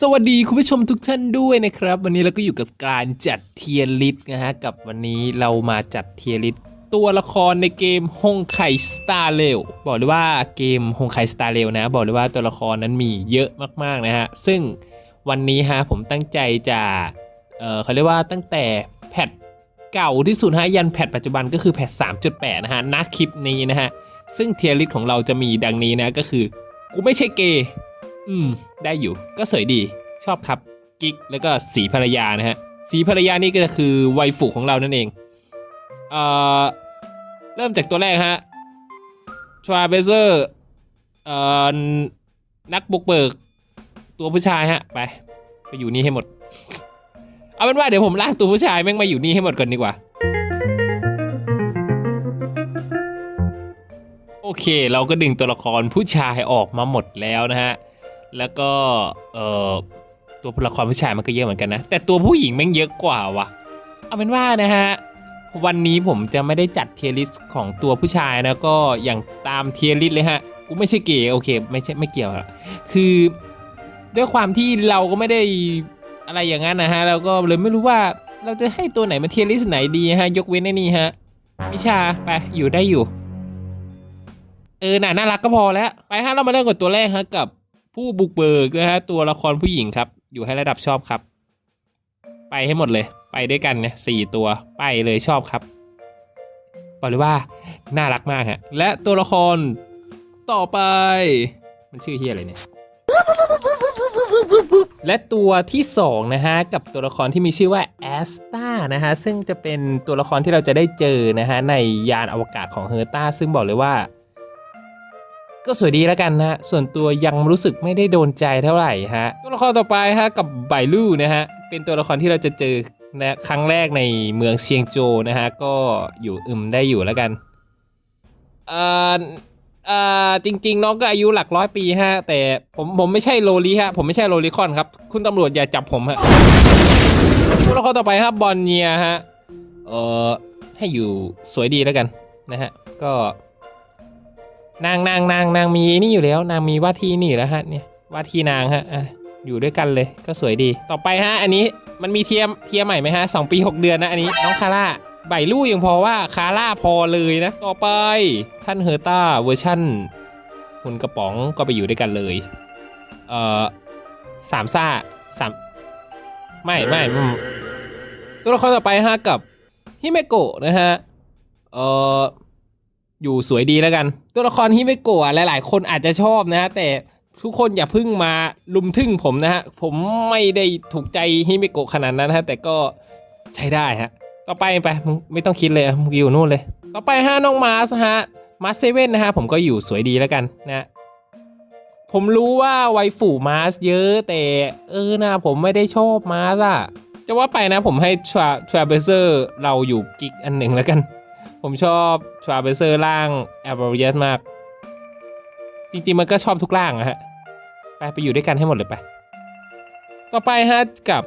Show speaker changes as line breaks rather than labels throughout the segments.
สวัสดีคุณผู้ชมทุกท่านด้วยนะครับ วันนี้เราก็อยู่กับการจัดเทียร์ลิสต์นะฮะกับวันนี้เรามาจัดเทียร์ลิสต์ตัวละครในเกมฮงไคสตาร์เลวบอกเลยว่าเกมฮงไคสตาร์เลวนะ บอกเลยว่าตัวละครนั้นมีเยอะมากๆนะฮะซึ่งวันนี้ฮะผมตั้งใจจะเออเขาเรียกว่าตั้งแต่แพทเก่าที่สุดฮะยันแพทปัจจุบันก็คือแพท3.8 นะฮะณคลิปนี้นะฮะซึ่งเทียร์ลิสต์ของเราจะมีดังนี้นะก็คือกูไม่ใช่เกย์ อืม ได้อยู่ก็สวยดีชอบครับกิ๊กแล้วก็สีภรรยานะฮะสีภรรยานี่ก็คือไวฟุของเรานั่นเองเอ่อเริ่มจากตัวแรกฮะทราเบเซอร์เอ่อนักบุกเบิกตัวผู้ชายฮะไปไปอยู่นี่ให้หมด เอาเป็นว่าเดี๋ยวผมลากตัวผู้ชายแม่งมาอยู่นี่ให้หมดก่อนดีกว่า โอเคเราก็ดึงตัวละครผู้ชายออกมาหมดแล้วนะฮะ แล้วก็เอ่อตัวละครผู้ชายมันก็เยอะเหมือนกันนะ แต่ตัวผู้หญิงแม่งเยอะกว่าวะเอาเป็นว่านะฮะวันนี้ผมจะไม่ได้จัดเทียร์ลิสต์ของตัวผู้ชายนะก็อย่างตามเทียร์ลิสต์เลยฮะกูไม่ใช่เกย์โอเคไม่ใช่ไม่เกี่ยวคือด้วยความที่เราก็ไม่ได้อะไรอย่างนั้นนะฮะเราก็เลยไม่รู้ว่าเราจะให้ตัวไหนมาเทียร์ลิสต์ไหนดีฮะ ยกเว้นไอ้นี่ฮะวิชาไปอยู่ได้อยู่ เออน่าน่ารักก็พอแล้ว ไปฮะเรามาเริ่มกับตัวแรกฮะกับ ผู้บุกเบิกนะฮะตัวละครผู้หญิงครับ อยู่ให้ระดับชอบครับ ไปให้หมดเลย ไปด้วยกันเนี่ยสี่ตัวไปเลยชอบครับบอกเลยว่าน่ารักมากฮะและตัวละครต่อไป มันชื่อเฮียอะไรเนี่ยและตัวที่สองนะฮะกับตัวละครที่มีชื่อว่าแอสตานะฮะซึ่งจะเป็นตัวละครที่เราจะได้เจอนะฮะในยานอวกาศของเฮอร์ตาซึ่งบอกเลยว่า ก็สวยดีแล้วกันนะส่วนตัวยังรู้สึกไม่ได้โดนใจเท่าไหร่ฮะตัวละครต่อไปฮะกับไบลู่นะฮะเป็นตัวละครที่เราจะเจอนะครั้งแรกในเมืองเชียงโจนะฮะก็อยู่อึมได้อยู่แล้วกันเอ่อเอ่อจริง ๆ น้องก็อายุหลักร้อยปีฮะแต่ผมผมไม่ใช่โลลีฮะผมไม่ใช่โลลิคอนครับ คุณตำรวจอย่าจับผมฮะตัวละครต่อไปครับบอลเนียฮะเอ่อให้อยู่สวยดีแล้วกันนะฮะก็ นางนางนางนางมีนี่อยู่แล้ว นางมีว่าที่นี่แล้วฮะเนี่ยว่าที่นางฮะอะอยู่ด้วยกันเลยก็สวยดี ต่อไปฮะ อันนี้มันมีเทียมเทียมใหม่ไหมฮะสองปี 6 เดือนนะอันนี้น้องคาร่าใบลู่ยังพอว่าคาร่าพอเลยนะ ต่อไปท่านเฮอร์ต้าเวอร์ชั่นหุ่นกระป๋องก็ไปอยู่ด้วยกันเลย เอ่อสามซ่าสามไม่ไม่ไม่ตัวละครต่อไปฮะกับฮิเมโกะนะฮะ เอ่ออยู่สวยดีแล้วกัน ตัวละครฮิเมโกะหลาย ๆ คนอาจจะชอบนะฮะแต่ทุกคนอย่าพึ่งมาลุมทึ่งผมนะฮะผมไม่ได้ถูกใจฮิเมโกะขนาดนั้นนะฮะแต่ก็ใช้ได้ฮะต่อไปไปไม่ต้องคิดเลยมึงอยู่นู่นเลย ต่อไปฮะน้องมาสฮะมาสเซเว่นนะฮะผมก็อยู่สวยดีแล้วกันนะผมรู้ว่าไวฟูมาสเยอะแต่เออนะผมไม่ได้ชอบมาสอะจะว่าไปนะผมให้ทราทราเบเซอร์เราอยู่กิ๊กอันหนึ่งแล้วกัน ผมชอบ ทราเบเซอร์ล่างแอลเบรียสมาก จริงๆมันก็ชอบทุกล่างอะฮะ ไปไปอยู่ด้วยกันให้หมดเลยไป ต่อไปฮะกับ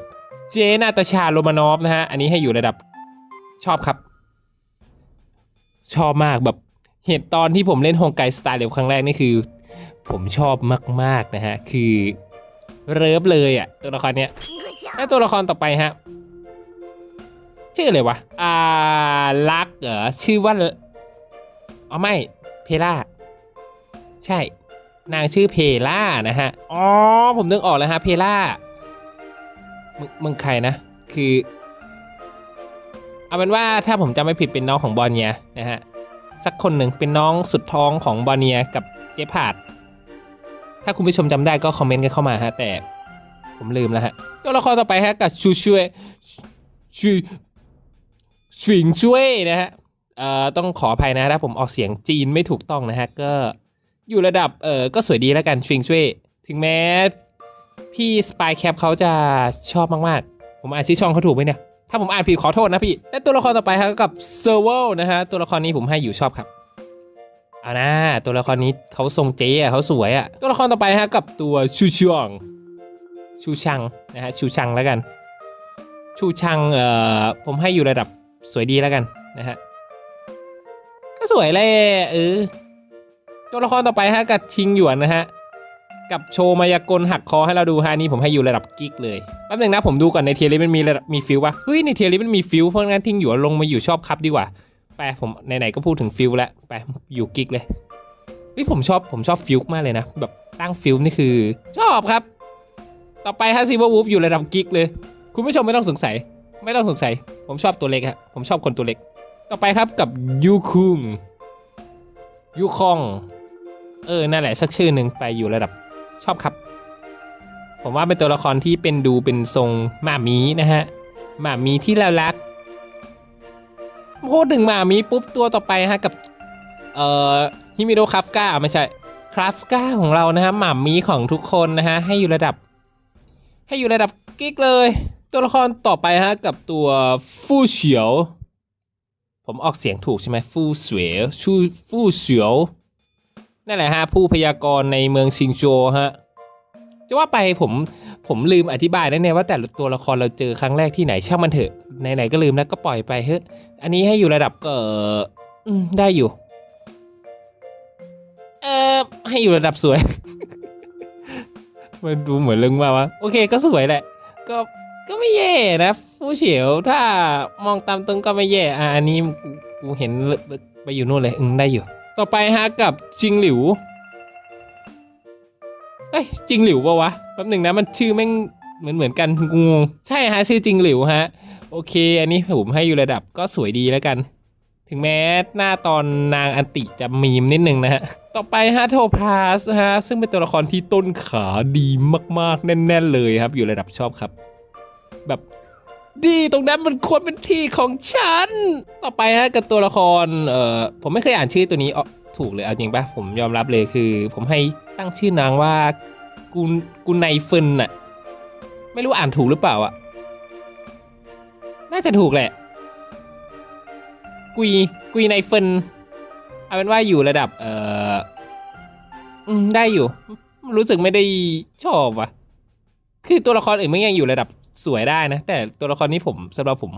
เจนาตาชาโรมานอฟนะฮะ อันนี้ให้อยู่ระดับชอบครับ ชอบมากแบบเหตุตอนที่ผมเล่นฮงไกสไตล์เร็วครั้งแรกนี่คือ ผมชอบมากๆนะฮะ คือเริฟเลยอะตัวละครเนี้ยและตัวละครต่อไปฮะชื่ออะไรวะ อ่า ลักเหรอ ชื่อว่า อ๋อไม่ เพล่า ใช่ นางชื่อเพล่านะฮะ อ๋อ ผมนึกออกแล้วฮะ เพล่า มึงมึงใครนะ คือ เอาเป็นว่าถ้าผมจำไม่ผิดเป็นน้องของบอลเนียนะฮะ สักคนหนึ่งเป็นน้องสุดท้องของบอลเนียกับเจพาดถ้าคุณผู้ชมจำได้ก็คอมเมนต์กันเข้ามาฮะ แต่ผมลืมแล้วฮะตัวละครต่อไปฮะกับชูช่วยชูชิงช่วยนะฮะ เอ่อต้องขออภัยนะถ้าผมออกเสียงจีนไม่ถูกต้องนะฮะ ก็อยู่ระดับเออก็สวยดีแล้วกันชิงช่วยถึงแม้พี่สปายแคปเขาจะชอบมากๆ ผมอ่านชื่อช่องเขาถูกไหมเนี่ย ถ้าผมอ่านผิดขอโทษนะพี่ และตัวละครต่อไปครับกับเซอร์เวลนะฮะ ตัวละครนี้ผมให้อยู่ชอบครับเอานะตัวละครนี้เขาทรงเจ๊อะเขาสวยอะตัวละครต่อไปฮะกับตัวชูชวงชูชังนะฮะชูชังแล้วกัน ชูชังเอ่อผมให้อยู่ระดับสวยดีแล้วกันนะฮะ ก็สวยเลยเออตัวละครต่อไปฮะกับชิงหยวนนะฮะกับโชว์มายากลหักคอให้เราดูฮะนี่ผมให้อยู่ระดับกิ๊กเลยแป๊บหนึงนะผมดูก่อนในเทียริมันมีระดับมีฟิลปะเฮ้ยในเทียริมันมีฟิลเพราะงั้นทิ้งอยู่ลงมาอยู่ชอบครับดีกว่าไปผมไหนๆก็พูดถึงฟิลแล้วไปอยู่กิ๊กเลยเฮ้ยผมชอบผมชอบฟิลมากเลยนะแบบตั้งฟิลนี่คือ ชอบครับ ต่อไปฮะซีเวอร์วูฟอยู่ระดับกิ๊กเลย คุณผู้ชมไม่ต้องสงสัย ไม่ต้องสงสัย ผมชอบตัวเล็กฮะผมชอบคนตัวเล็ก ต่อไปครับกับยูคุงยูคอง เออ นั่นแหละ สักชื่อหนึ่งไปอยู่ระดับชอบครับ ผมว่าเป็นตัวละครที่เป็นดูเป็นทรงหมามีนะฮะหมามีที่เรารักพูดถึงหมามีปุ๊บตัวต่อไปฮะกับ เอ่อฮิมิโดคาฟกาไม่ใช่คราฟกาของเรานะฮะหมามีของทุกคนนะฮะให้อยู่ระดับ ให้อยู่ระดับกิ๊กเลย ตัวละครต่อไปฮะกับตัวฟูเฉียว ผมออกเสียงถูกใช่ไหมฟูเฉียวชูฟูเฉียวนั่นแหละฮะผู้พยากรณ์ในเมืองซิงโจฮะจะว่าไปผมผมลืมอธิบายนะเนี่ยว่าแต่ตัวละครเราเจอครั้งแรกที่ไหนช่างมันเถอะไหนๆก็ลืมแล้วก็ปล่อยไปเฮ้ยอันนี้ให้อยู่ระดับก็อืมได้อยู่ เออให้อยู่ระดับสวย มันดูเหมือนเรื่องมาวะโอเคก็สวยแหละ ก็ ก็ไม่แย่นะฟูเฉียวถ้ามองตามตรงก็ไม่แย่อะอันนี้กูเห็นไปอยู่นู่นเลยอืมได้อยู่ ต่อไปฮะกับจิงหลิวเอ้ยจิงหลิวปะวะแป๊บหนึ่งนะมันชื่อแม่งเหมือนเหมือนกันงงใช่ฮะชื่อจิงหลิวฮะ โอเค อันนี้ผมให้อยู่ระดับก็สวยดีแล้วกัน ถึงแม้หน้าตอนนางอันติจะมีมนิดนึงนะฮะ ต่อไปฮะโทพาสฮะซึ่งเป็นตัวละครที่ต้นขาดีมากๆ แน่น ๆ เลยครับ อยู่ระดับชอบครับ แบบดีตรงนั้นมันควรเป็นที่ของฉัน ต่อไปฮะกับตัวละครเอ่อผมไม่เคยอ่านชื่อตัวนี้ออถูกเลยเอาจริงปะผมยอมรับเลยคือ ผมให้ตั้งชื่อนางว่ากุนกุนไนเฟินน่ะไม่รู้อ่านถูกหรือเปล่าอะน่าจะถูกแหละ กุยกุยไนเฟินเอาเป็นว่าอยู่ระดับเอ่ออืมได้อยู่ รู้สึกไม่ได้ชอบว่ะ คือตัวละครอื่นมันยังอยู่ระดับ สวยได้นะ แต่ตัวละครนี้ผมสำหรับผม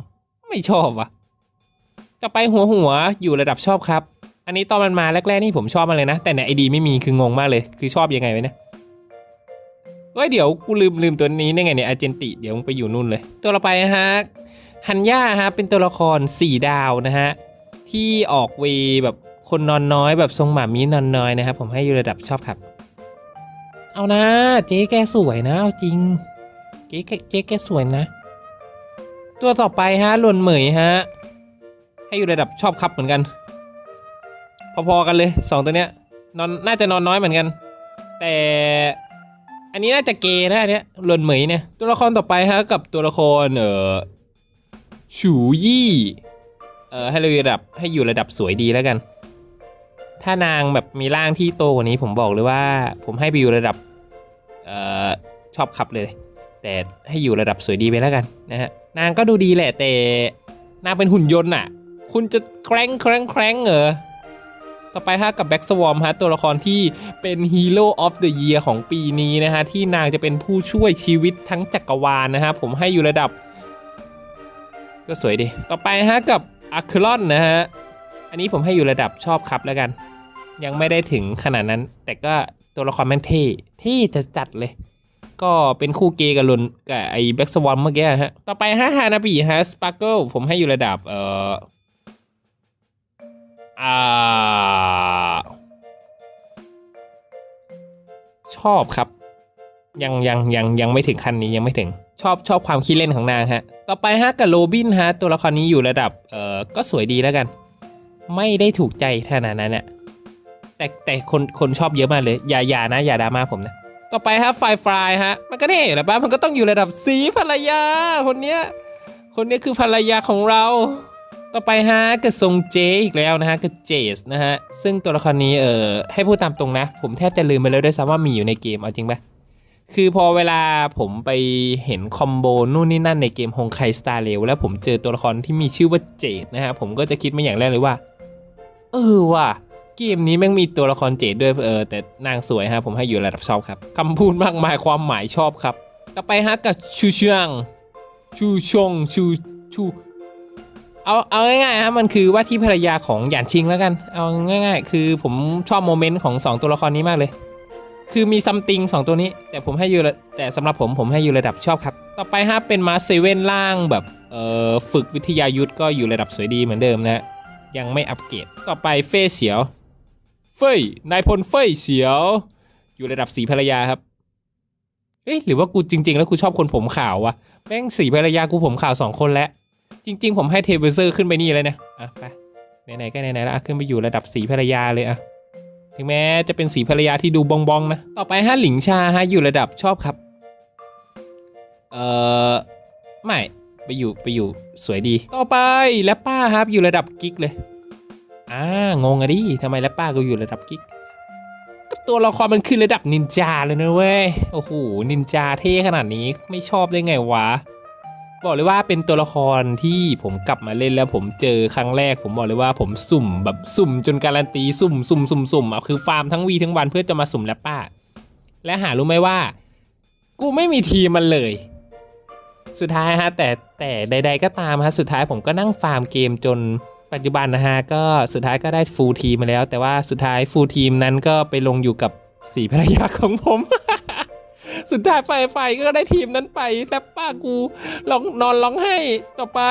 ไม่ชอบว่ะจะไปหัวหัวอยู่ระดับชอบครับ อันนี้ตอนมันมาแรกๆนี่ผมชอบมาเลยนะ แต่ในไอดีไม่มีคืองงมากเลย คือชอบยังไงไวะเนี่ยเฮ้ยเดี๋ยวกูลืมลืมตัวนี้ได้ไงเนี่ยอาเจนติ เดี๋ยวมึงไปอยู่นู่นเลย ตัวต่อไปฮะฮันย่าฮะเป็นตัวละคร 4 ดาวนะฮะที่ออกเวแบบคนนอนน้อยแบบทรงหมามีนอนน้อยนะครับผมให้อยู่ระดับชอบครับ เอานะ เจ๊แกสวยนะเอาจริง เจ๊แกเจ๊แกสวยนะ ตัวต่อไปฮะหลวนเหมยฮะ ให้อยู่ระดับชอบครับเหมือนกัน พอๆกันเลยสองตัวเนี้ยนอนน่าจะนอนน้อยเหมือนกัน แต่อันนี้น่าจะเกย์นะอันเนี้ยหลวนเหมยเนี่ยตัวละครต่อไปฮะกับตัวละครเอ่อฉูยี่เอ่อให้เราระดับให้อยู่ระดับสวยดีแล้วกัน ถ้านางแบบมีร่างที่โตกว่านี้ผมบอกเลยว่า ผมให้ไปอยู่ระดับเอ่อชอบขับเลย แต่ให้อยู่ระดับสวยดีไปแล้วกันนะฮะนางก็ดูดีแหละแต่นางเป็นหุ่นยนต์น่ะ คุณจะแคร้งแคร้งแคร้งเหรอต่อไปฮะกับแบ็กสวอมฮะตัวละครที่เป็นฮีโร่ออฟเดอะเยียร์ของปีนี้นะฮะที่นางจะเป็นผู้ช่วยชีวิตทั้งจักรวาลนะฮะผมให้อยู่ระดับ ก็สวยดี ต่อไปฮะกับอะคลอนนะฮะอันนี้ผมให้อยู่ระดับชอบครับแล้วกัน ยังไม่ได้ถึงขนาดนั้น แต่ก็ตัวละครแม่งเท่เท่จะจัดเลย ก็เป็นคู่เกย์กับลุนกับไอ้แบ็กสวอมเมื่อกี้ฮะ ต่อไปฮะฮานาบิฮะสปาร์เกิลผมให้อยู่ระดับเอ่ออ่าชอบครับ ยังยังยังยังไม่ถึงขั้นนี้ยังไม่ถึง ชอบชอบความคิดเล่นของนางฮะ ต่อไปฮะกับโรบินฮะ ตัวละครนี้อยู่ระดับเอ่อก็สวยดีแล้วกัน ไม่ได้ถูกใจขนาดนั้นอะแต่แต่คนคนชอบเยอะมากเลย อย่าอย่านะ อย่าดราม่าผมนะ ต่อไปฮะไฟฟรายฮะ มันก็แน่อยู่แล้วปะมันก็ต้องอยู่ระดับสีภรรยาคนเนี้ย คนนี้คือภรรยาของเรา ต่อไปฮะกับทรงเจอีกแล้วนะฮะกับเจสนะฮะ ซึ่งตัวละครนี้เออให้พูดตามตรงนะ ผมแทบจะลืมไปแล้วด้วยซ้ำว่ามีอยู่ในเกมเอาจริงปะคือพอเวลาผมไปเห็นคอมโบนู่นนี่นั่นในเกมฮงไคสตาร์เรลแล้วผมเจอตัวละครที่มีชื่อว่าเจดนะฮะผมก็จะคิดมาอย่างแรกเลยว่า เออว่ะ เกมนี้แม่งมีตัวละครเจดด้วยเออแต่นางสวยฮะผมให้อยู่ระดับชอบครับคำพูดมากมายความหมายชอบครับต่อไปฮะกับชูเชียงชูชงชูชูเอาเอาง่ายๆฮะมันคือว่าที่ภรรยาของหยานชิงแล้วกัน เอาง่ายๆ คือผมชอบโมเมนต์ของสองตัวละครนี้มากเลย คือมีซัมติงสองตัวนี้ แต่ผมให้อยู่แต่สำหรับผมผมให้อยู่ระดับชอบครับ ต่อไปฮะเป็นมาเซเว่นล่างแบบเอ่อฝึกวิทยายุทธก็อยู่ระดับสวยดีเหมือนเดิมนะฮะยังไม่อัปเกรดต่อไปเฟ่เฉียว เฟยนายพลเฟยเฉียว อยู่ระดับสีภรรยาครับเอ๊ะหรือว่ากูจริง ๆ แล้วกูชอบคนผมขาววะแม่งสีภรรยากูผมขาวสองคนแล้ว จริง ๆ ผมให้เทเบอร์เซอร์ขึ้นไปนี่เลยนี่ยอะไปไหนๆก็ไหนๆแล้วขึ้นไปอยู่ระดับสีภรรยาเลยอะถึงแม้จะเป็นสีภรรยาที่ดูบองบองๆนะ ต่อไปฮะหลิงชาฮะอยู่ระดับชอบครับ เอ่อ ไม่ ไปอยู่ไปอยู่สวยดี ต่อไปแรปป้าครับอยู่ระดับกิ๊กเลย อ่างงอะดิทำไมแรปป้าก็อยู่ระดับกิ๊กก็ตัวละครมันขึ้นระดับนินจาเลยนะเว้ย โอ้โห นินจาเท่ขนาดนี้ไม่ชอบได้ไงวะ บอกเลยว่าเป็นตัวละครที่ผมกลับมาเล่นแล้วผมเจอครั้งแรก ผมบอกเลยว่าผมสุ่มแบบสุ่มจนการันตีสุ่มสุ่มสุ่มสุ่มอะคือฟาร์มทั้งวีทั้งวันเพื่อจะมาสุ่มแรปป้า และหารู้ไหมว่า กูไม่มีทีมมันเลย สุดท้ายฮะแต่แต่ใด ๆ ก็ตามฮะสุดท้ายผมก็นั่งฟาร์มเกมจน ปัจจุบันนะฮะก็สุดท้ายก็ได้ฟูลทีมมาแล้ว แต่ว่าสุดท้ายฟูลทีมนั้นก็ไปลงอยู่กับสีภรรยาของผม สุดท้ายไฟไฟก็ได้ทีมนั้นไปแต่ป้ากูร้องนอนร้องไห้ต่อไป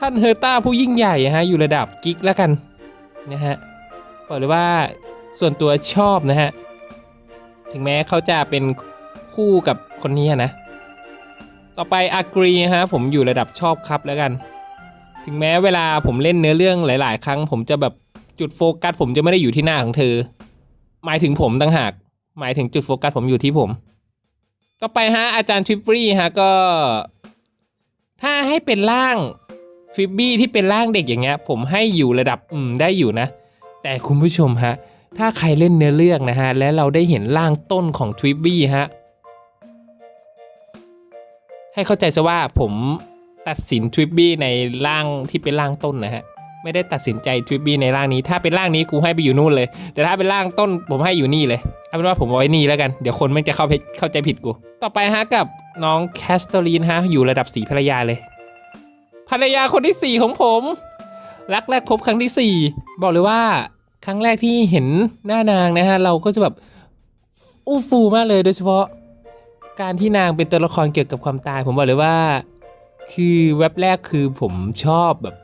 ท่านเฮอร์ต้าผู้ยิ่งใหญ่ฮะอยู่ระดับกิ๊กแล้วกันนะฮะบอกเลยว่าส่วนตัวชอบนะฮะ ถึงแม้เขาจะเป็นคู่กับคนนี้นะ ต่อไปอากรีฮะผมอยู่ระดับชอบครับแล้วกัน ถึงแม้เวลาผมเล่นเนื้อเรื่องหลาย ๆ ครั้ง ผมจะแบบจุดโฟกัส ผมจะไม่ได้อยู่ที่หน้าของเธอ หมายถึงผมต่างหาก หมายถึงจุดโฟกัสผมอยู่ที่ผม ก็ไปฮะอาจารย์ทริปฟรีฮะก็ ถ้าให้เป็นร่างฟิบบี้ที่เป็นร่างเด็กอย่างเงี้ย ผมให้อยู่ระดับอืมได้อยู่นะ แต่คุณผู้ชมฮะ ถ้าใครเล่นเนื้อเรื่องนะฮะ และเราได้เห็นร่างต้นของทริปบี้ฮะ ให้เข้าใจซะว่าผม ตัดสินทริปบี้ในร่างที่เป็นร่างต้นนะฮะไม่ได้ตัดสินใจทริปบี้ในร่างนี้ ถ้าเป็นร่างนี้กูให้ไปอยู่นู่นเลย แต่ถ้าเป็นร่างต้นผมให้อยู่นี่เลยเอาเป็นว่าผมไว้นี่แล้วกัน เดี๋ยวคนมันจะเข้าเข้าใจผิดกู ต่อไปฮะกับน้องแคสเตอรีนฮะอยู่ระดับสีภรรยาเลย ภรรยาคนที่สี่ของผม รักแรกพบครั้งที่สี่บอกเลยว่าครั้งแรกที่เห็นหน้านางนะฮะเราก็จะแบบอู้ฟูมากเลยโดยเฉพาะการที่นางเป็นตัวละครเกี่ยวกับความตาย ผมบอกเลยว่า คือเว็บแรกคือผมชอบแบบ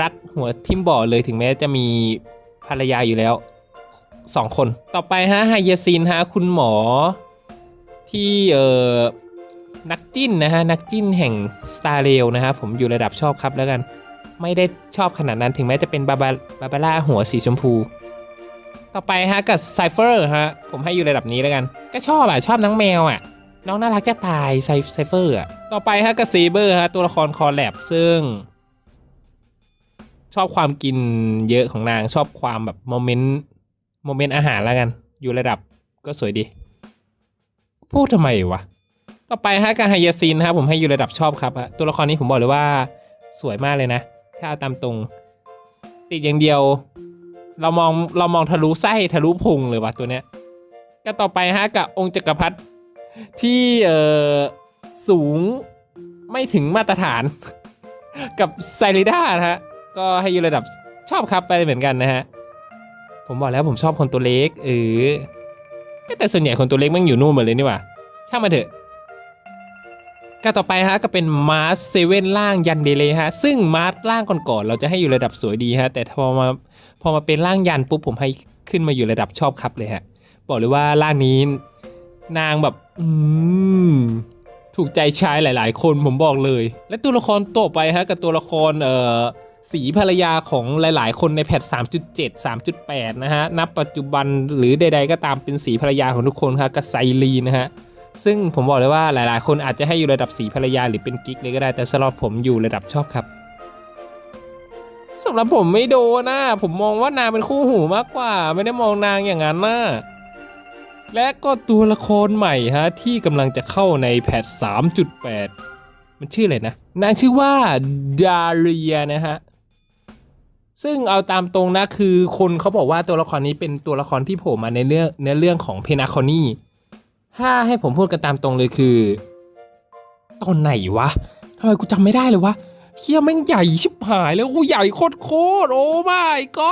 รักหัวทิมบ่อเลยถึงแม้จะมีภรรยาอยู่แล้วสองคน ต่อไปฮะไฮยาซินฮะคุณหมอ ที่เอ่อนักจิ้นนะฮะนักจิ้นแห่งสตาร์เรลนะฮะผมอยู่ระดับชอบครับแล้วกัน ไม่ได้ชอบขนาดนั้นถึงแม้จะเป็นบาบาบาบาร่าหัวสีชมพู ต่อไปฮะกับไซเฟอร์ฮะผมให้อยู่ระดับนี้แล้วกัน ก็ชอบอะชอบน้องแมวอะ น้องน่ารักจะตายไซไซเฟอร์อะต่อไปฮะกับซีเบอร์ฮะตัวละครคอแลบซึ่ง ชอบความกินเยอะของนางชอบความแบบโมเมนต์โมเมนต์อาหารแล้วกัน อยู่ระดับก็สวยดี พูดทำไมวะ ต่อไปฮะกับไฮยาซินนะครับผมให้อยู่ระดับชอบครับตัวละครนี้ผมบอกเลยว่าสวยมากเลยนะ ถ้าเอาตามตรง ติดอย่างเดียว เรามองเรามองทะลุไส้ทะลุพุงเลยว่ะตัวเนี้ยก็ต่อไปฮะกับองค์จักรพรรดิ ที่เออสูงไม่ถึงมาตรฐาน กับไซริด้านะฮะ ก็ให้อยู่ระดับชอบครับไปเหมือนกันนะฮะ ผมบอกแล้วผมชอบคนตัวเล็กเออแต่ส่วนใหญ่คนตัวเล็กมันอยู่นู่นหมดเลยนี่หว่าช่างมาเถอะก็ต่อไปฮะก็เป็นมาร์สเซเว่นล่างยันเดเลยฮะ ซึ่งมาร์สล่างก่อนๆเราจะให้อยู่ระดับสวยดีฮะ แต่พอมาพอมาเป็นล่างยันปุ๊บผมให้ขึ้นมาอยู่ระดับชอบครับเลยฮะ บอกเลยว่าล่างนี้ นางแบบ อืม ถูกใจชายหลาย ๆ คนผมบอกเลย และตัวละครต่อไปฮะกับตัวละครเอ่อสีภรรยาของหลาย ๆ คนในแพท 3.7 3.8 นะฮะ นับปัจจุบันหรือใด ๆ ก็ตามเป็นสีภรรยาของทุกคนครับกับไซรีนะฮะ ซึ่งผมบอกเลยว่าหลาย ๆ คนอาจจะให้อยู่ระดับสีภรรยาหรือเป็นกิ๊กเลยก็ได้ แต่สำหรับผมอยู่ระดับชอบครับสำหรับผมไม่โดนนะ ผมมองว่านางเป็นคู่หูมากกว่า ไม่ได้มองนางอย่างนั้นนะ และก็ตัวละครใหม่ฮะที่กำลังจะเข้าในแพท 3.8 มันชื่ออะไรนะ นางชื่อว่าดาเรียนะฮะ ซึ่งเอาตามตรงนะคือคนเขาบอกว่าตัวละครนี้เป็นตัวละครที่โผล่มาในเรื่องเนื้อเรื่องของเพนาคอนี่ ถ้าให้ผมพูดกันตามตรงเลยคือ ตอนไหนวะทำไมกูจำไม่ได้เลยวะเคียแม่งใหญ่ชิบหายแล้วกูใหญ่โคตรโคตรโอ้ไม่ก็